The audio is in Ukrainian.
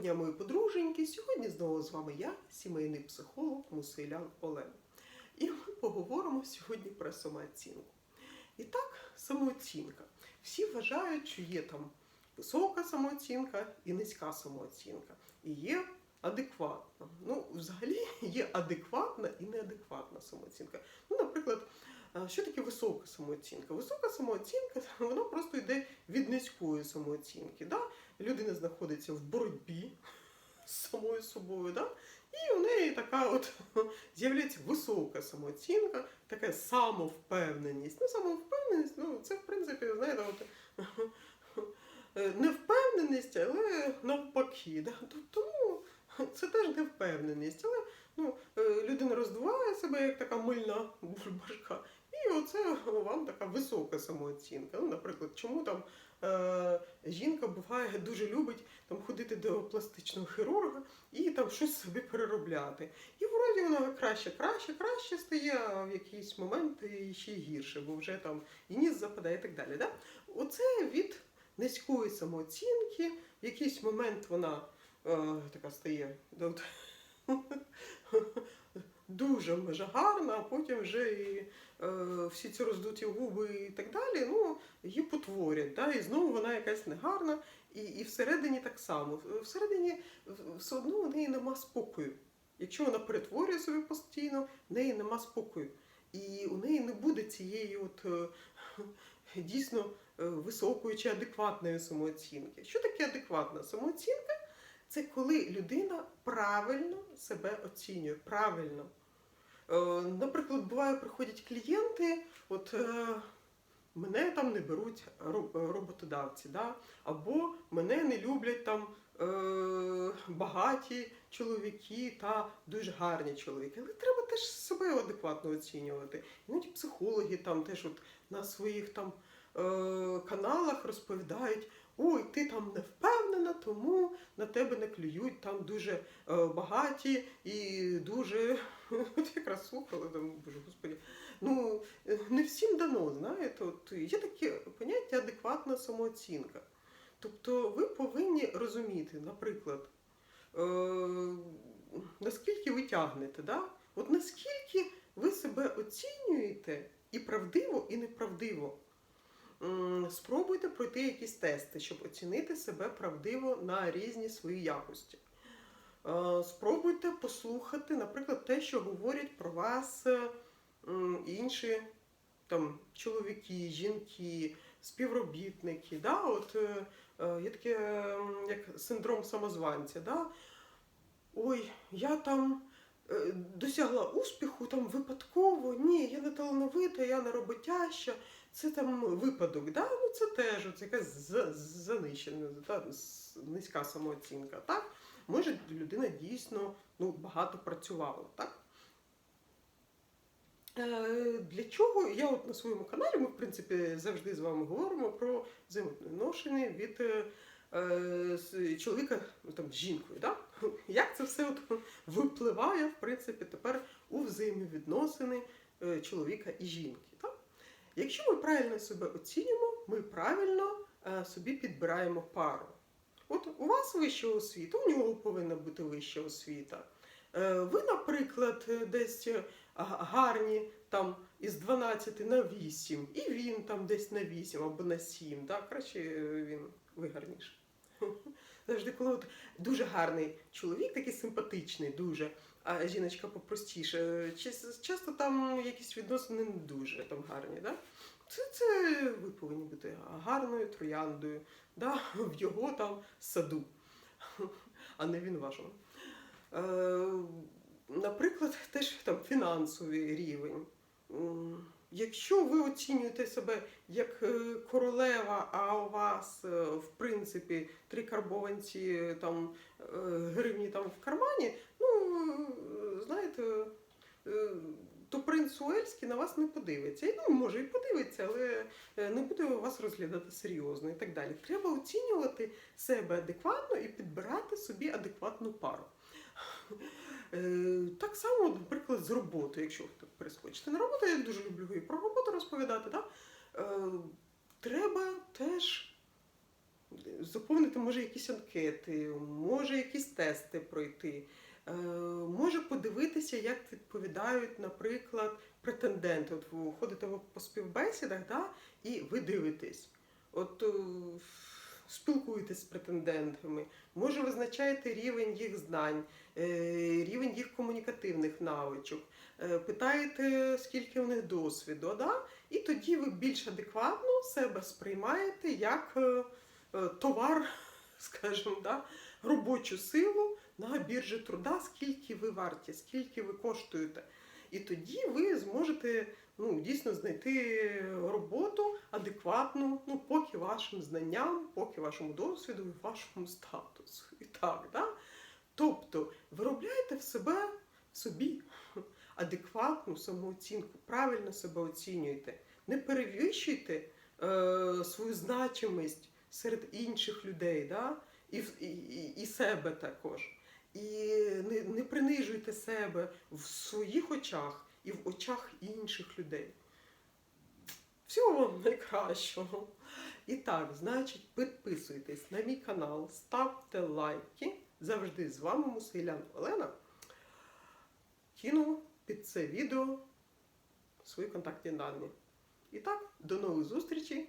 дня, мої подруженьки. Сьогодні знову з вами я, сімейний психолог Мусилян Олена. І ми поговоримо сьогодні про самооцінку. І так, самооцінка. Всі вважають, що є там висока самооцінка і низька самооцінка. І є адекватна. Ну, взагалі є адекватна і неадекватна самооцінка. Ну, наприклад, Що таке висока самооцінка? Висока самооцінка вона просто йде від низької самооцінки. Да? Людина знаходиться в боротьбі з самою собою, да? і у неї така от з'являється висока самооцінка, така самовпевненість. Ну, самовпевненість, ну це в принципі, знаєте, от, невпевненість, але навпаки. Да? Ну, це теж невпевненість, але ну, е, людина роздуває себе як така мильна бульбашка. І оце вам така висока самооцінка. Ну, наприклад, чому там е, жінка буває дуже любить там ходити до пластичного хірурга і там щось собі переробляти. І вроді вона краще, краще, краще стає, а в якийсь момент і ще гірше, бо вже там і ніс западає і так далі. Да? Оце від низької самооцінки, в якийсь момент вона е, така стає. Дуже межа гарна, а потім вже і е, всі ці роздуті губи і так далі, ну, її потворять. Да? І знову вона якась негарна, і, і всередині так само. Всередині все одно у неї нема спокою. Якщо вона перетворює себе постійно, в неї нема спокою. І у неї не буде цієї от, е, дійсно е, високої чи адекватної самооцінки. Що таке адекватна самооцінка? Це коли людина правильно себе оцінює. Правильно. Е, Наприклад, буває, приходять клієнти, от е, мене там не беруть роботодавці, да? або мене не люблять там е, багаті чоловіки та дуже гарні чоловіки. Але треба теж себе адекватно оцінювати. Іноді психологи там теж от на своїх там каналах розповідають. Ой, ти там не впевнена, тому на тебе не клюють там дуже е, багаті і дуже от якраз слухала там, боже господі. Ну е, не всім дано, знаєте, от є таке поняття адекватна самооцінка. Тобто ви повинні розуміти, наприклад, е, наскільки ви тягнете, да? от наскільки ви себе оцінюєте і правдиво, і неправдиво. Спробуйте пройти якісь тести, щоб оцінити себе правдиво на різні свої якості. Е, Спробуйте послухати, наприклад, те, що говорять про вас е, інші там, чоловіки, жінки, співробітники. Да? От, е, є таке як синдром самозванця. Да? Ой, я там досягла успіху там випадково. Ні, я не талановита, я не роботяща. Це там випадок, да? ну це теж от якась за- занищена, та, низька самооцінка. Так? Може, людина дійсно ну, багато працювала. Так? Е, Для чого я от на своєму каналі, ми в принципі завжди з вами говоримо про взаємовідношення від е, е, чоловіка ну, там, з жінкою. Да? Як це все от випливає в принципі, тепер у взаємовідносини е, чоловіка і жінки. Так? Якщо ми правильно себе оцінюємо, ми правильно е, собі підбираємо пару. От у вас вища освіта, у нього повинна бути вища освіта. Е, Ви, наприклад, е, десь гарні там із 12 на 8, і він там десь на 8 або на 7. Да? Краще він ви гарніше. Завжди, коли от дуже гарний чоловік, такий симпатичний, дуже, а жіночка попростіше. Часто там якісь відносини не дуже там гарні. Да? Це, це ви повинні бути гарною трояндою да? в його там саду, а не він вашому. Е, наприклад, теж там фінансовий рівень. Якщо ви оцінюєте себе як е, королева, а у вас, е, в принципі, три карбованці там е, гривні там в кармані, ну знаєте, то принц Уельський на вас не подивиться. І, ну, може і подивиться, але не буде вас розглядати серйозно і так далі. Треба оцінювати себе адекватно і підбирати собі адекватну пару. Е, Так само, наприклад, з роботою, якщо ви перескочите на роботу, я дуже люблю і про роботу розповідати. Да? Е, Треба теж заповнити може якісь анкети, може якісь тести пройти. Е, Може подивитися, як відповідають, наприклад, претенденти. От ви ходите по співбесідах, да, і ви дивитесь. От спілкуєтесь з претендентами, може визначаєте рівень їх знань, е, рівень їх комунікативних навичок, е, питаєте, скільки в них досвіду, да? і тоді ви більш адекватно себе сприймаєте як е, товар, скажімо, да? робочу силу на біржі труда, скільки ви варті, скільки ви коштуєте. І тоді ви зможете ну, дійсно знайти роботу адекватну, ну, поки вашим знанням, поки вашому досвіду вашому статусу. І так, да? Тобто виробляйте в себе в собі адекватну самооцінку, правильно себе оцінюйте, не перевищуйте е, свою значимість серед інших людей, да? і, і, і, і себе також. І не, не принижуйте себе в своїх очах і в очах інших людей. Всього вам найкращого. І так, значить, підписуйтесь на мій канал, ставте лайки. Завжди з вами Мусилян Олена. Кину під це відео свої контактні дані. І так, до нових зустрічей.